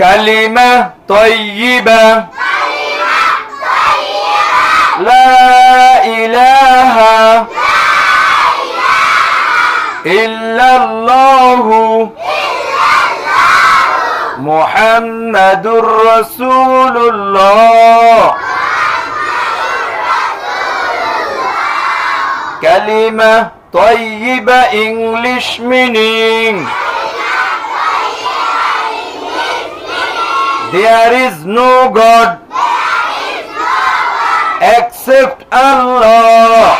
كلمة طيبة. لا إله إلا الله. محمد رسول الله. كلمة طيبة English meaning. There is no God except Allah.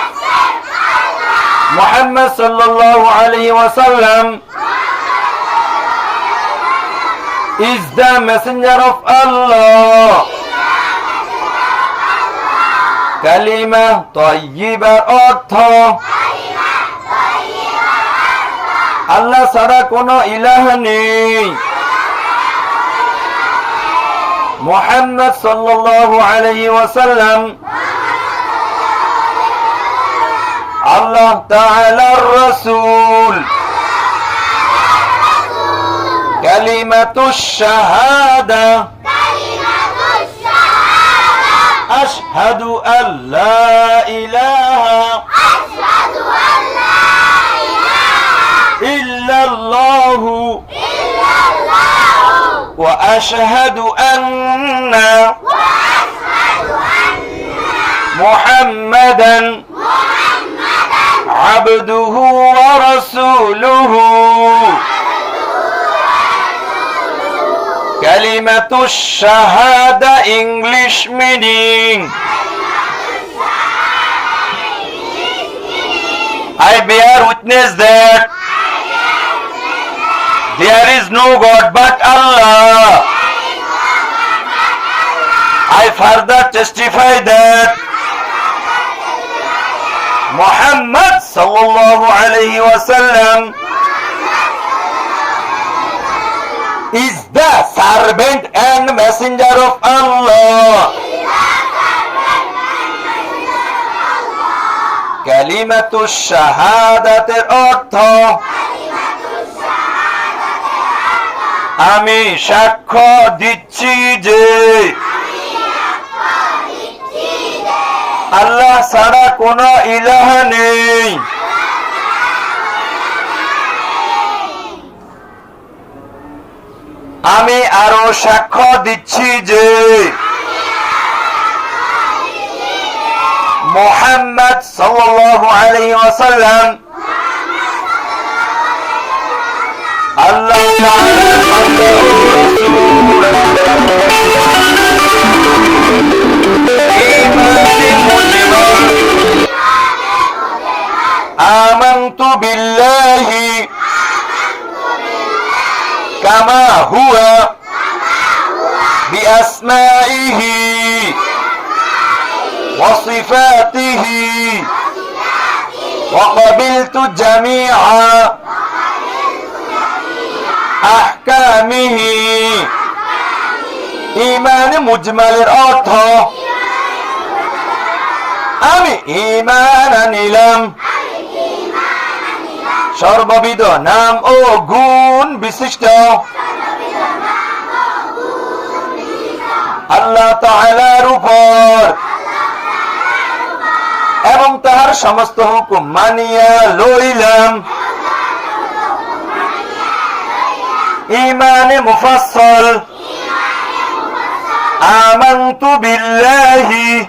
Muhammad sallallahu alayhi wa sallam is the messenger of Allah. কালিমা তয়্যিবার অর্থ আল্লাহ ছাড়া কোনো ইলাহ নেই محمد صلى الله عليه وسلم. الله تعالى الرسول. كلمة الشهادة. أشهد أن لا إله وأشهد أن محمدا عبده ورسوله. كلمة الشهادة English meaning. I bear witness that there is no God but Allah. I further testify that Muhammad sallallahu alayhi wasallam is the servant and messenger of Allah. কালিমাতু শাহাদাতের অর্থ আমি সাক্ষ্য দিচ্ছি যে, আল্লাহ ছাড়া কোন ইলাহ নেই। আমি আরও সাক্ষ্য দিচ্ছি যে, মোহাম্মদ সাল্লাল্লাহু আলাইহি ওয়াসাল্লাম আল্লাহ آمنت بالله كما هو بأسمائه وصفاته وقبلت جميع أحكامه ইমান মুজমালের অর্থ আমি ইমান আনিলাম সর্ববিধ নাম ও গুণ বিশিষ্ট। আল্লাহ তাহার উপর। এবং তাহার সমস্ত হুকুম মানিয়া লইলাম। ইমানে মুফাসল আমান্তু বিল্লাহি।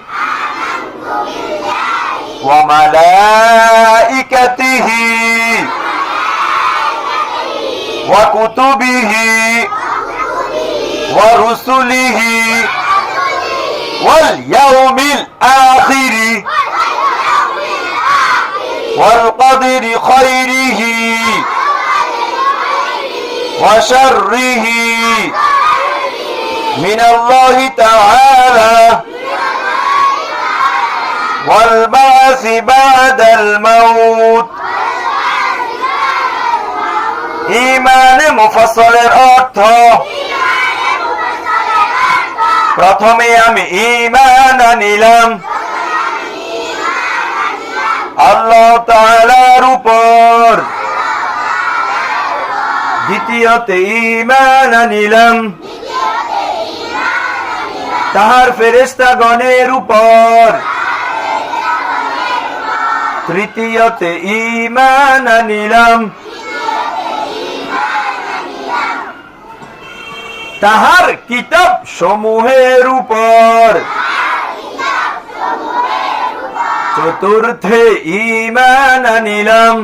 ওয়া মালাইকাতিহি। وكتبه ورسله واليوم الآخر والقدر خيره وشره من الله تعالى والبعث بعد الموت ইমানে মুফাসলের অর্থ। প্রথমে আমি ইমান আনিলাম আল্লাহ তাআলার উপর। দ্বিতীয়তে ইমান আনিলাম তাহার ফেরেস্তা গণের উপর। তৃতীয়তে ইমান আনিলাম তাহার কিতাব সমূহের উপর। চতুর্থে ইমান আনিলাম।